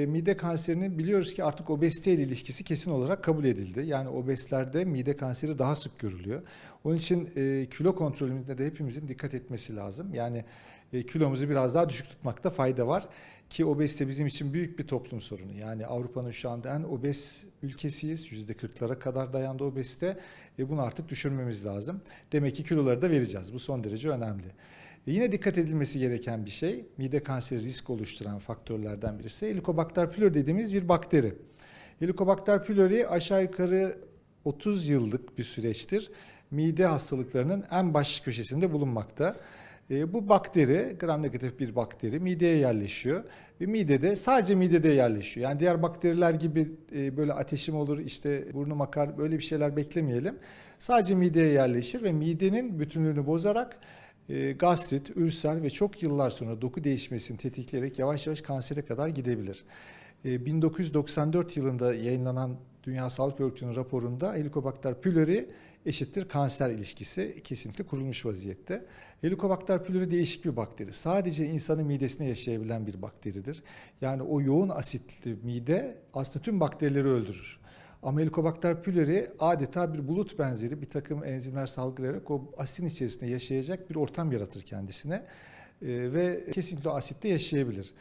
E, Mide kanserinin biliyoruz ki artık obezite ile ilişkisi kesin olarak kabul edildi. Yani obezlerde mide kanseri daha sık görülüyor. Onun için e, kilo kontrolümüzde de hepimizin dikkat etmesi lazım. Yani kilomuzu biraz daha düşük tutmakta fayda var. Ki obezite bizim için büyük bir toplum sorunu. Yani Avrupa'nın şu anda en obez ülkesiyiz. %40'lara kadar dayandı obezite. E, bunu artık düşürmemiz lazım. Demek ki kiloları da vereceğiz. Bu son derece önemli. E, Yine dikkat edilmesi gereken bir şey, mide kanseri risk oluşturan faktörlerden birisi Helicobacter pylori dediğimiz bir bakteri. Helicobacter pylori aşağı yukarı 30 yıllık bir süreçtir mide hastalıklarının en baş köşesinde bulunmakta. E, bu bakteri, gram negatif bir bakteri mideye yerleşiyor ve midede sadece midede yerleşiyor. Yani diğer bakteriler gibi e, böyle ateşim olur, işte burnum akar böyle bir şeyler beklemeyelim. Sadece mideye yerleşir ve midenin bütünlüğünü bozarak e, gastrit, ülser ve çok yıllar sonra doku değişmesini tetikleyerek yavaş yavaş kansere kadar gidebilir. E, 1994 yılında yayınlanan Dünya Sağlık Örgütü'nün raporunda Helicobacter pylori eşittir kanser ilişkisi kesinlikle kurulmuş vaziyette. Helicobacter pylori değişik bir bakteri. Sadece insanın midesinde yaşayabilen bir bakteridir. Yani o yoğun asitli mide aslında tüm bakterileri öldürür. Ama Helicobacter pylori adeta bir bulut benzeri bir takım enzimler salgılayarak o asitin içerisinde yaşayacak bir ortam yaratır kendisine Ee, ve kesinlikle o asitte yaşayabilir.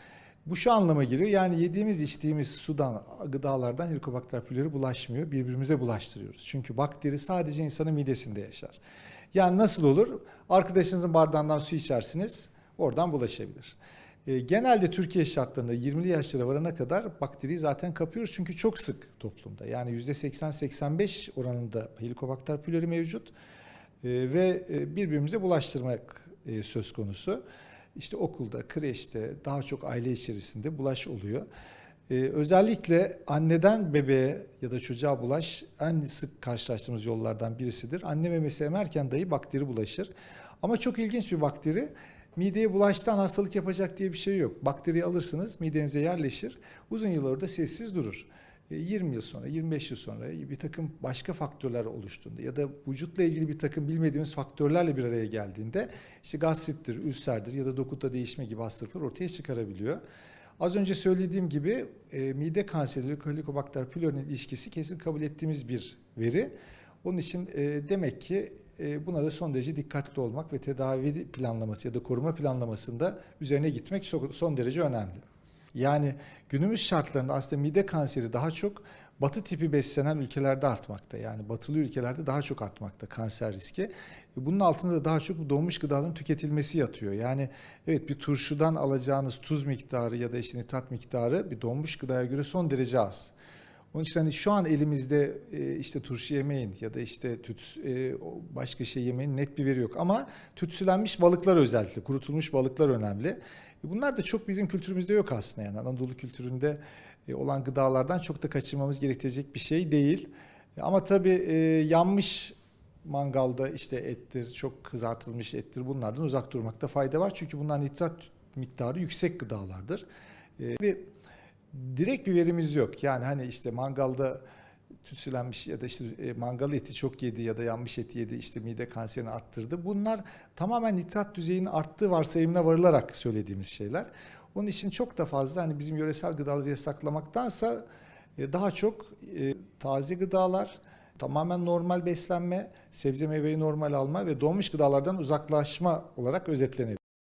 Bu şu anlama geliyor yani yediğimiz içtiğimiz sudan, gıdalardan Helicobacter pylori bulaşmıyor, birbirimize bulaştırıyoruz. Çünkü bakteri sadece insanın midesinde yaşar. Yani nasıl olur? Arkadaşınızın bardağından su içersiniz, oradan bulaşabilir. E, Genelde Türkiye şartlarında 20'li yaşlara varana kadar bakteriyi zaten kapıyoruz çünkü çok sık toplumda. Yani %80-85 oranında Helicobacter pylori mevcut E, ve birbirimize bulaştırmak e, söz konusu. İşte okulda, kreşte, daha çok aile içerisinde bulaş oluyor. E, özellikle anneden bebeğe ya da çocuğa bulaş en sık karşılaştığımız yollardan birisidir. Anne memesi emerken dahi bakteri bulaşır. Ama çok ilginç bir bakteri. Mideye bulaştan hastalık yapacak diye bir şey yok. Bakteriyi alırsınız, midenize yerleşir. Uzun yıllar orada sessiz durur. E, 20 yıl sonra, 25 yıl sonra bir takım başka faktörler oluştuğunda ya da vücutla ilgili bir takım bilmediğimiz faktörlerle bir araya geldiğinde işte gastrittir, ülserdir ya da dokuda değişme gibi hastalıklar ortaya çıkarabiliyor. Az önce söylediğim gibi e, mide kanseri Helicobacter pylori'nin ilişkisi kesin kabul ettiğimiz bir veri. Onun için e, demek ki e, buna da son derece dikkatli olmak ve tedavi planlaması ya da koruma planlamasında üzerine gitmek son derece önemli. Yani günümüz şartlarında aslında mide kanseri daha çok batı tipi beslenen ülkelerde artmakta. Yani batılı ülkelerde daha çok artmakta kanser riski. E, Bunun altında da daha çok donmuş gıdaların tüketilmesi yatıyor. Yani evet bir turşudan alacağınız tuz miktarı ya da işte nitrat miktarı bir donmuş gıdaya göre son derece az. Onun için hani şu an elimizde e, işte turşu yemeyin ya da işte tüts, e, başka şey yemeyin net bir veri yok. Ama tütsülenmiş balıklar özellikle, kurutulmuş balıklar önemli. E, Bunlar da çok bizim kültürümüzde yok aslında yani Anadolu kültüründe olan gıdalardan çok da kaçınmamız gerektirecek bir şey değil. Ama tabii yanmış mangalda işte ettir, çok kızartılmış ettir bunlardan uzak durmakta fayda var. Çünkü bunlar nitrat miktarı yüksek gıdalardır. E, Ve direkt bir verimiz yok. Yani hani işte mangalda tütsülenmiş ya da işte e, mangal eti çok yedi ya da yanmış eti yedi işte mide kanserini arttırdı. Bunlar tamamen nitrat düzeyinin arttığı varsayımına varılarak söylediğimiz şeyler. Onun için çok da fazla hani bizim yöresel gıdaları yasaklamaktansa e, daha çok e, taze gıdalar, tamamen normal beslenme, sebze meyveyi normal alma ve donmuş gıdalardan uzaklaşma olarak özetlenebilir.